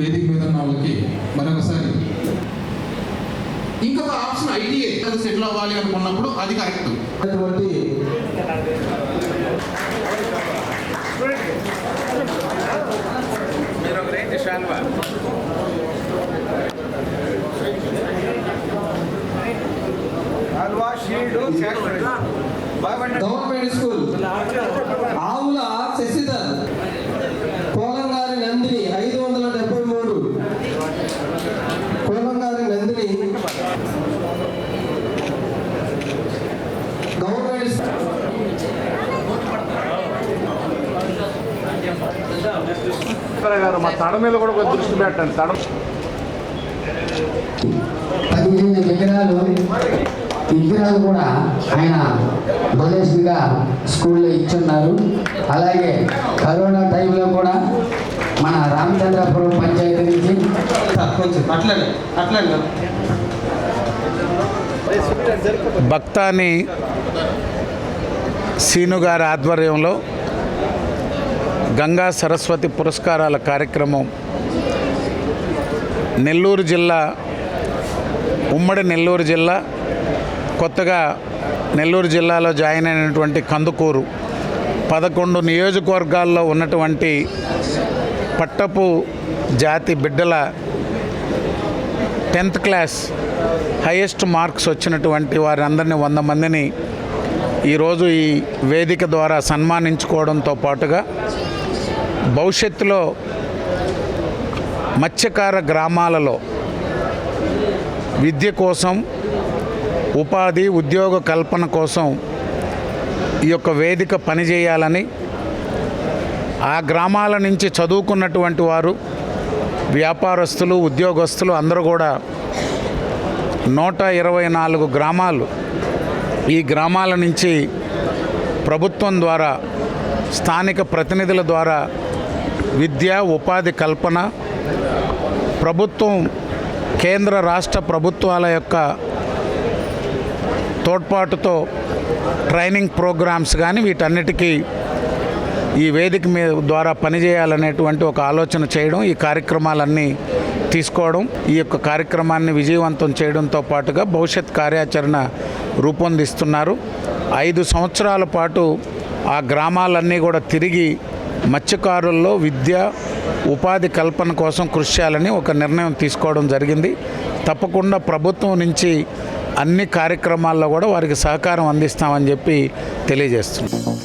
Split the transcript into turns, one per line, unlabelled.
వేదిక మీద ఉన్న వాళ్ళకి మరొకసారి. ఇంకొక ఆప్షన్ ఐటీఏ అది సెటిల్ అవ్వాలి అనుకున్నప్పుడు అది కరెక్ట్.
Government school.
గారు మా తడ మీద కూడా కొంచెం దృష్టి పెట్టండి. తడ
పదిహేను విగ్రహాలు విగ్రహాలు కూడా ఆయన డొనేషన్గా స్కూల్లో ఇచ్చున్నారు. అలాగే కరోనా టైంలో కూడా మన రామచంద్రపురం పంచాయతీ నుంచి
కొంచెం అట్లనే అట్లనే.
భక్తాని సీను గారి ఆధ్వర్యంలో గంగా సరస్వతి పురస్కారాల కార్యక్రమం నెల్లూరు జిల్లా ఉమ్మడి నెల్లూరు జిల్లా కొత్తగా నెల్లూరు జిల్లాలో జాయిన్ అయినటువంటి కందుకూరు పదకొండు నియోజకవర్గాల్లో ఉన్నటువంటి పట్టపు జాతి బిడ్డల టెన్త్ క్లాస్ హైయెస్ట్ మార్క్స్ వచ్చినటువంటి వారందరినీ వంద మందిని ఈరోజు ఈ వేదిక ద్వారా సన్మానించుకోవడంతో పాటుగా భవిష్యత్తులో మత్స్యకార గ్రామాలలో విద్య కోసం ఉపాధి ఉద్యోగ కల్పన కోసం ఈ యొక్క వేదిక పనిచేయాలని ఆ గ్రామాల నుంచి చదువుకున్నటువంటి వారు వ్యాపారస్తులు ఉద్యోగస్తులు అందరూ కూడా నూట ఇరవై నాలుగు గ్రామాలు ఈ గ్రామాల నుంచి ప్రభుత్వం ద్వారా స్థానిక ప్రతినిధుల ద్వారా విద్య ఉపాధి కల్పన ప్రభుత్వం కేంద్ర రాష్ట్ర ప్రభుత్వాల యొక్క తోడ్పాటుతో ట్రైనింగ్ ప్రోగ్రామ్స్ కానీ వీటన్నిటికీ ఈ వేదిక మీద ద్వారా పనిచేయాలనేటువంటి ఒక ఆలోచన చేయడం ఈ కార్యక్రమాలన్నీ తీసుకోవడం ఈ యొక్క కార్యక్రమాన్ని విజయవంతం చేయడంతో పాటుగా భవిష్యత్ కార్యాచరణ రూపొందిస్తున్నారు. ఐదు సంవత్సరాల పాటు ఆ గ్రామాలన్నీ కూడా తిరిగి మత్స్యకారుల్లో విద్య ఉపాధి కల్పన కోసం కృషి చేయాలని ఒక నిర్ణయం తీసుకోవడం జరిగింది. తప్పకుండా ప్రభుత్వం నుంచి అన్ని కార్యక్రమాల్లో కూడా వారికి సహకారం అందిస్తామని చెప్పి తెలియజేస్తున్నాం.